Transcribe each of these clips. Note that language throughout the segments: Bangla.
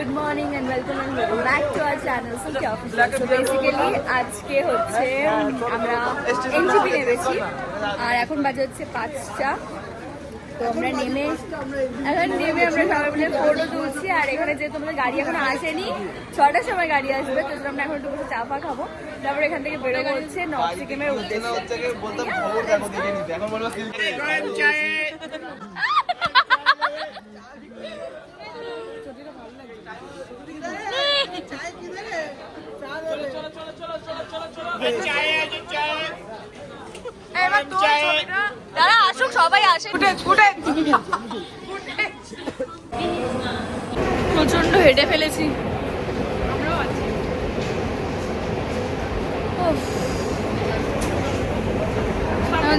Good morning and welcome and welcome back to our channel city official so basically আজকে হচ্ছে আমরা এনজিপি নেমেছি আর এখন বাজে হচ্ছে পাঁচটা। তো আমরা নেমে এখন নেমে আমরা সবাই মিলে ফটো তুলছি আর এখানে যেহেতু আমাদের গাড়ি এখন আসেনি ছটার সময় গাড়ি আসবে তো আমরা এখন একটু চা ফা খাব। তারপর এখান থেকে বেরোবো হচ্ছে নর্থ সিকিমের উদ্দেশ্যে। তারা আসুক সবাই আসে প্রচণ্ড হেঁটে ফেলেছি।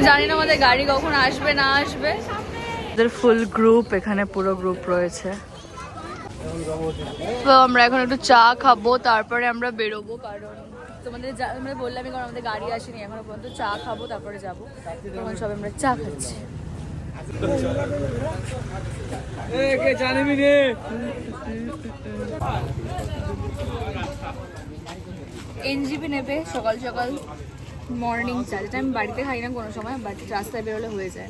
জানি না আমাদের গাড়ি কখন আসবে, না আসবে। ফুল গ্রুপ এখানে পুরো গ্রুপ রয়েছে। তো আমরা এখন একটু চা খাব তারপরে আমরা বেরোবো কারণ তোমাদের আমরা বললামই কারণ আমাদের গাড়ি আসেনি এখনও পর্যন্ত চা খাব তারপরে যাব। তখন সব আমরা চা খাচ্ছি। এনজিপি নেবে সকাল সকাল মর্নিং চা যেটা আমি বাড়িতে খাই না কোনো সময় বাট রাস্তায় বেরোলে হয়ে যায়।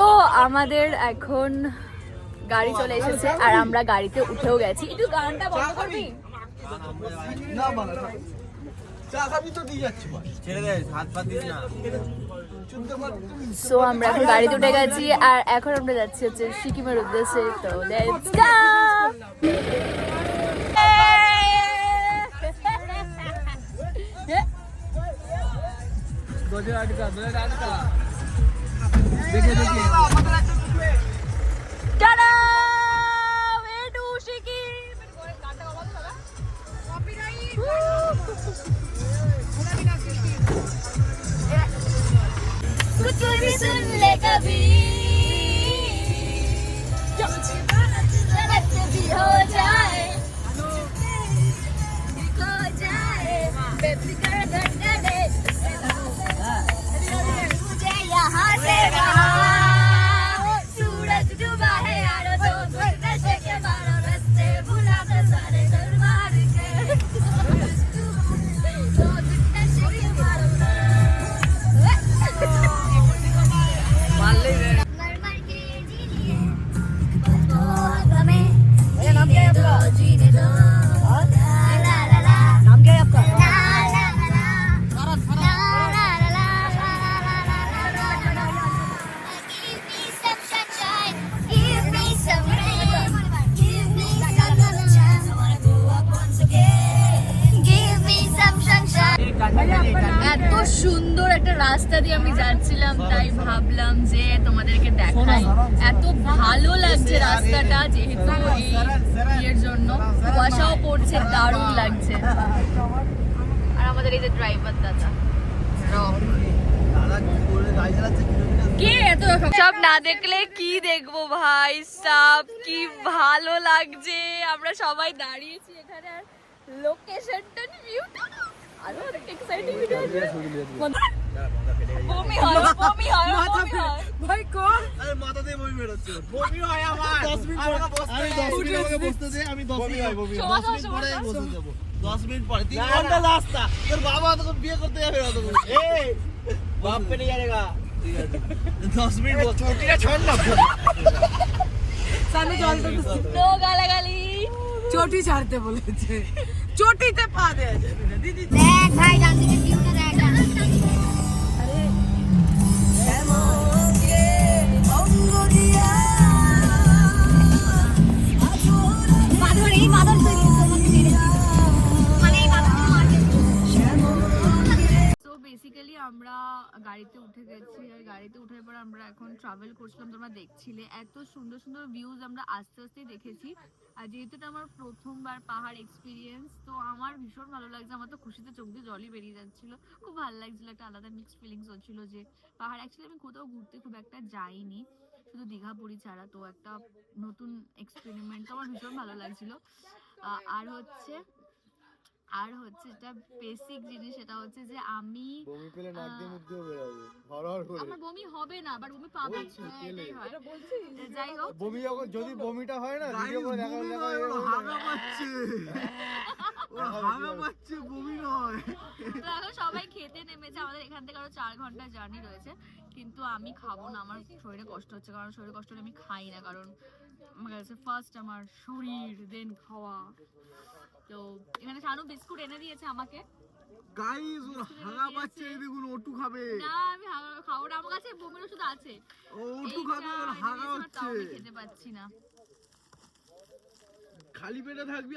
তো আমাদের এখন গাড়ি চলে এসেছে আর আমরা গাড়িতে উঠেও গেছি। একটু গানটা বন্ধ করবি? ছেড়ে দে হাত পা দিস না। সো আমরা এখন গাড়িতে উঠে গেছি আর এখন আমরা যাচ্ছি হচ্ছে সিকিমের উদ্দেশ্যে। তো লেটস গো दो हज़ार आठ का दो हज़ार आठ का। देखिए देखिए। टाटा वेट उशी की कुछ भी सुन ले कभी। সুন্দর একটা রাস্তা দিয়ে আমি যাচ্ছিলাম তাই ভাবলাম যে তোমাদেরকে দেখাই। এত ভালো লাগছে রাস্তাটা যেহেতু এই ইয়ের জন্য। কুয়াশাও পড়ছে দারুণ লাগছে। আর আমাদের এই যে ড্রাইভার দাদা কে এত সব না দেখলে কি দেখব ভাই? সব কি ভালো লাগছে। আমরা সবাই দাঁড়িয়েছি এখানে আর লোকেশনটা ভিউটা মিনিট চটি ছাড়তে বলেছে। चोटी से पा दे दीदी ले खाई जाती है। গাড়িতে উঠার পর আমরা এখন ট্রাভেল করছিলাম, তোমরা দেখছিলে। এত সুন্দর সুন্দর ভিউজ আমরা আস্তে আস্তেই দেখেছি। আর যেহেতু এটা আমার প্রথমবার পাহাড় এক্সপিরিয়েন্স তো আমার ভীষণ ভালো লাগছে। আমার তো খুশিতে চোখ দিয়ে জলই বেরিয়ে যাচ্ছিল। খুব ভালো লাগছিল, একটা আলাদা মিক্সড ফিলিংস হচ্ছিল যে পাহাড় অ্যাকচুয়ালি আমি কোথাও ঘুরতে খুব একটা যাইনি। শুধু দীঘা, পুরী ছাড়া, তো একটা নতুন এক্সপেরিমেন্ট আমার ভীষণ ভালো লাগছিল। আর হচ্ছে আর হচ্ছে যেটা বেসিক জিনিস সেটা হচ্ছে যে আমি বমি পেলে নাক দিয়ে মুখ দিয়ে বেরোবে হরহর করে। আমার বমি হবে না বাট বমি পাবো। হ্যাঁ। এটাই হয়। যাই হোক বমি যখন যদি বমিটা হয় না ভিডিও করে দেখা বমি দেখা হাগা পাচ্ছে। ওর হাগা পাচ্ছে বমি নয়। তো সবাই খেতে নেমেছে আমাদের এখান থেকে আরও চার ঘণ্টা জার্নি রয়েছে। কিন্তু আমি খাব না আমার শরীরে কষ্ট হচ্ছে কারণ শরীরে কষ্ট হলে আমি খাই না কারণ আমার কাছে ফার্স্ট আমার শরীর দেন খাওয়া। তো এখানে শানু বিস্কুট এনে দিয়েছে আমাকে। গাইস ওর হাগা পাচ্ছে এই দেখুন ওটু খাবে। না আমি হা- খাব না আমার কাছে বমির ওষুধ আছে। ও ওটু খাবে ওর হাগা হচ্ছে আমি খেতে পাচ্ছি না। খালি পেটে থাকবি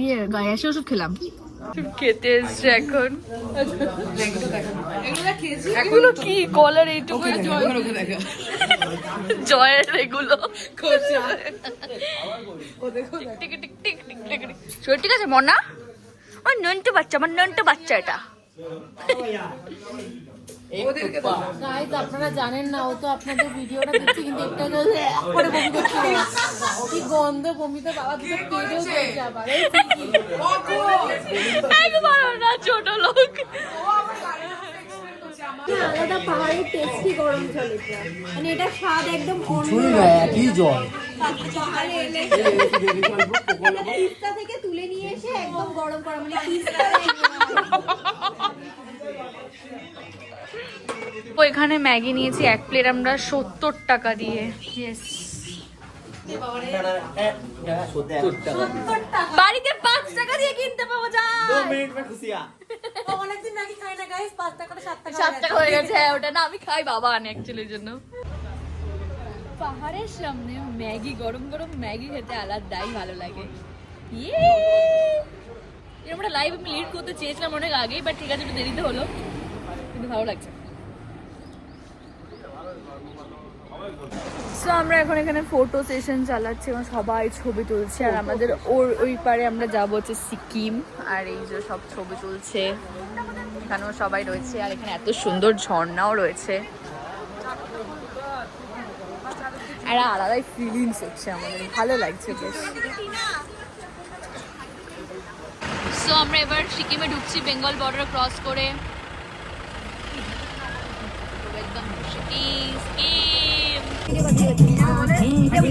ইয়ে গায়ে এসে ওষুধ খেলাম। খেতে এসছে এখন। এগুলো কি কলার এইটুকু? জয়ের এগুলো। শরীর ঠিক আছে মনা। ওই নন্টু বাচ্চা আমার নন্টু বাচ্চা এটা। গাইজ আপনারা জানেন না ও তো আপনাদের ভিডিওটা দেখছি কিন্তু একটা করে বমি করছিল কি গন্ধ বমিতে বাবা দুটো পেটেও চলছে আবার একবার না ছোট লোক আলাদা পাহাড়ের টেস্টি গরম জল মানে এটা স্বাদ একদম অন্য একই জল পাহাড়ে এলে তিস্তা থেকে তুলে নিয়ে এসে একদম গরম করা মানে এখানে ম্যাগি নিয়েছি এক প্লেট আমরা সত্তর টাকা দিয়ে। ইয়েস বাড়িতে পাঁচ টাকা দিয়ে কিনতে পাবো যায় অনেকদিন নাকি খাই না গাইজ পাঁচ টাকা সাত টাকা হয়ে গেছে হ্যাঁ, ওটা না আমি খাই বাবা আনে অ্যাকচুয়ালির জন্য। পাহাড়ের সামনে ম্যাগি গরম গরম ম্যাগি খেতে আলাদাই ভালো লাগে। ইয়ে! এরকম একটা লাইভ আমি লিড করতে চেয়েছিলাম অনেক আগেই বাট ঠিক আছে একটু দেরিতে হলো। কিন্তু ভালো লাগছে। সো আমরা এখন এখানে ফটো সেশন চালাচ্ছি এবং সবাই ছবি তুলছে। আর আমাদের ওর ওই পারে আমরা যাব হচ্ছে সিকিম। আর এই যে সব ছবি তুলছে। এখানেও সবাই রয়েছে। আর এখানে এত সুন্দর ঝর্ণাও রয়েছে। একটা আলাদাই ফিলিংস হচ্ছে আমাদের। ভালো লাগছে বেশ। সো আমরা এবার সিকিমে ঢুকছি বেঙ্গল বর্ডার ক্রস করে। একদম সিকিম সিকিম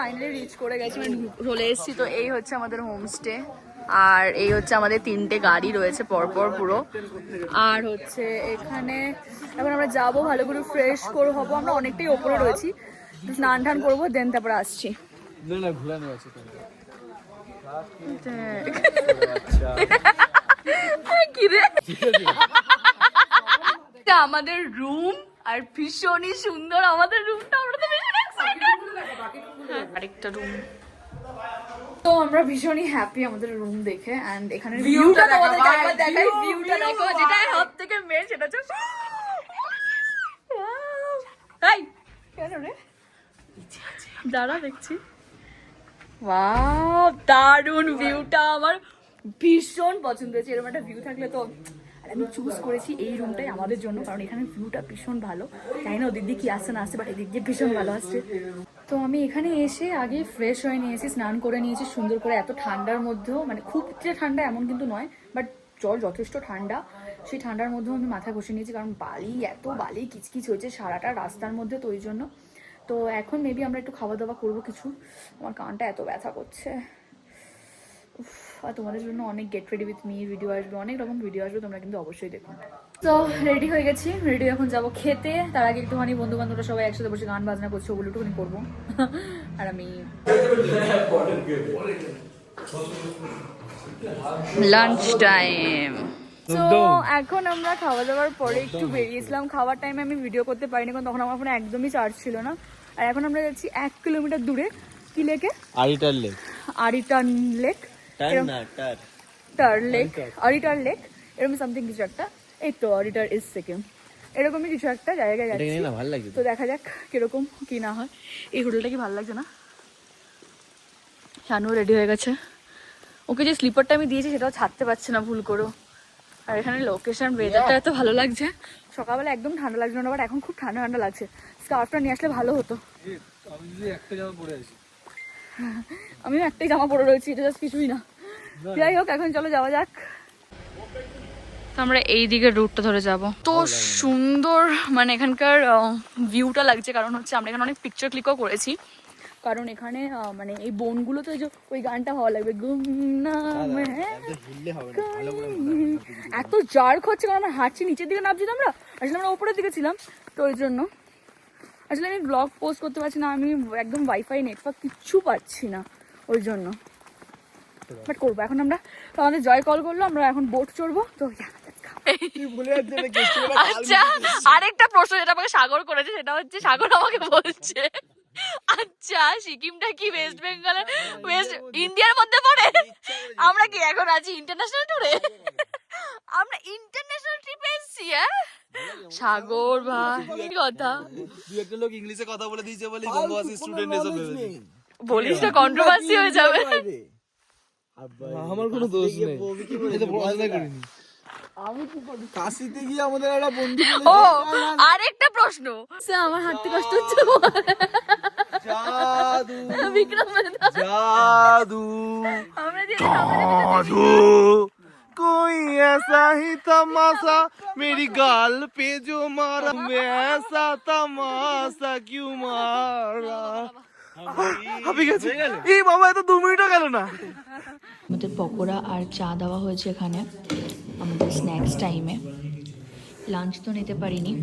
ফাইনালি রিচ করে গেছি মানে চলে এসেছি। তো এই হচ্ছে আমাদের হোমস্টে আর এই হচ্ছে আমাদের তিনটে গাড়ি রয়েছে পরপর পুরো। আর হচ্ছে এখানে এখন আমরা যাব ভালো করে ফ্রেশ করে হব। আমরা অনেকটাই ওপরে রয়েছি। স্নান টান করব দেন তারপরে আসছি। আমাদের রুম আর ভীষণই সুন্দর। আমাদের রুমটা আমরা তো। হ্যাঁ, আরেকটা রুম তো আমরা ভীষণই হ্যাপি আমাদের রুম দেখে এন্ড এখানে ভিউটা তোমাদের একবার দেখাই ভিউটা দেখো যেটা সব থেকে মেন সেটা হচ্ছে এই। কেন রে? দাঁড়া দেখছি। ওয়াও দারুণ ভিউটা আমার ভীষণ পছন্দ হয়েছে এরকম একটা ভিউ থাকলে তো আমি চুজ করেছি এই রুমটাই আমাদের জন্য, কারণ এখানে ভিউটা ভীষণ ভালো। জানি না ওদিক দিয়ে কি আসছে না আসছে বাট এদিক দিয়ে ভীষণ ভালো আসছে। তো আমি এখানে এসে আগে ফ্রেশ হয়ে নিয়েছি, স্নান করে নিয়েছি, সুন্দর করে এত ঠান্ডার মধ্যেও মানে খুব যে ঠান্ডা এমন কিন্তু নয় বাট জল যথেষ্ট ঠান্ডা। সেই ঠান্ডার মধ্যেও আমি মাথা ঘষে নিয়েছি, কারণ বালি, এত বালি, কিচকিচ হয়েছে সারাটা রাস্তার মধ্যে তো ওই জন্য। তো এখন মেবি আমরা একটু খাওয়া দাওয়া করব কিছু। আমার কানটা এত ব্যথা করছে। আর তোমাদের জন্য অনেক get ready with me video আসবে অনেক রকম ভিডিও আসবে তোমরা কিন্তু অবশ্যই দেখো। তো রেডি হয়ে গেছি রেডি এখন যাব খেতে। তার আগে একটুখানি বন্ধু বান্ধবরা সবাই একসাথে বসে গান বাজনা করছে ওগুলো একটুখানি করব। আর আমি লাঞ্চ টাইম তো এখন আমরা খাওয়া দাওয়ার পরে একটু বেরিয়েছিলাম। খাওয়ার টাইমে আমি ভিডিও করতে পারিনি কারণ তখন আমার ফোনে একদমই চার্জ ছিল না। আর এখন আমরা যাচ্ছি এক কিলোমিটার দূরে কি লেকে Aritar lake Aritan lake lake Aritar lake এরকম সামথিং কিছু একটা। এই তো অরিটার ইজ সেকেন্ড এরকমই কিছু একটা জায়গায় যাচ্ছি। না ভালো লাগছে তো। দেখা যাক কীরকম কি না হয়। এই হোটেলটা কি ভালো লাগছে না? শানু রেডি হয়ে গেছে। ওকে যে স্লিপারটা আমি দিয়েছি সেটাও ছাড়তে পারছে না ভুল করো। আর এখানে লোকেশন ওয়েদারটা এত ভালো লাগছে। সকালবেলা একদম ঠান্ডা লাগছে না বাট এখন খুব ঠান্ডা ঠান্ডা লাগছে। স্কার্ফটা নিয়ে আসলে ভালো হতো। আমি যদি একটা জামা পরে আছি আমিও একটাই জামা পরে রয়েছি এটা জাস্ট কিছুই না। যাই হোক এখন চলো যাওয়া যাক। তো আমরা এই দিকের রুটটা ধরে যাব। তো সুন্দর মানে এখানকার ভিউটা লাগছে কারণ হচ্ছে আমরা এখানে অনেক পিকচার ক্লিকও করেছি। কারণ এখানে মানে এই বনগুলো তো ওই গানটা হওয়া লাগবে গুমনাম হ্যাঁ ভালো করে এত জার্ক হচ্ছে কারণ আমরা হাঁটছি নিচের দিকে নামছি তো আমরা। আসলে আমরা ওপরের দিকে ছিলাম তো ওই জন্য। আসলে আমি ব্লগ পোস্ট করতে পারছি না আমি একদম ওয়াইফাই নেটওয়ার্ক কিচ্ছু পাচ্ছি না ওই জন্য। বাট করব এখন আমরা তো আমাদের জয় কল করল আমরা এখন বোট চড়বো তো আচ্ছা আরেকটা প্রশ্ন যেটা আমাকে সাগর করেছে সেটা হচ্ছে সাগর আমাকে বলছে আচ্ছা সিকিমটা কি ওয়েস্ট বেঙ্গলের ওয়েস্ট ইন্ডিয়ার মধ্যে পড়ে? আমরা কি এখন আছি ইন্টারন্যাশনাল ট্যুরে আমরা ইন্টারন্যাশনাল ট্রিপে এসেছি হ্যাঁ সাগর ভাই কি কথা? দুই একটা লোক ইংলিশে কথা বলে দিয়েছে বলে বঙ্গবাসী স্টুডেন্ট এসব ভেবেছে বলিস না কন্ট্রোভার্সি হয়ে যাবে। আমার কোনো দোষ নেই। এটা পড়াশোনা করিনি কাশিতে গিয়ে আমাদের একটা বন্ধু ও আরেকটা প্রশ্ন। সে আমার হাঁটতে কষ্ট হচ্ছে জাদু। বিক্রম জাদু। আমরা যে कोई ऐसा ही तमाशा मेरी गाल पे जो मारा मैं ऐसा तमाशा क्यों मारा হাবি গেছে এই বাবা এত দু মিনিটও গেল না আমাদের পকোড়া আর চা দেওয়া হয়েছে এখানে আমাদের স্ন্যাক্স টাইমে লাঞ্চ তো নিতে পারিনি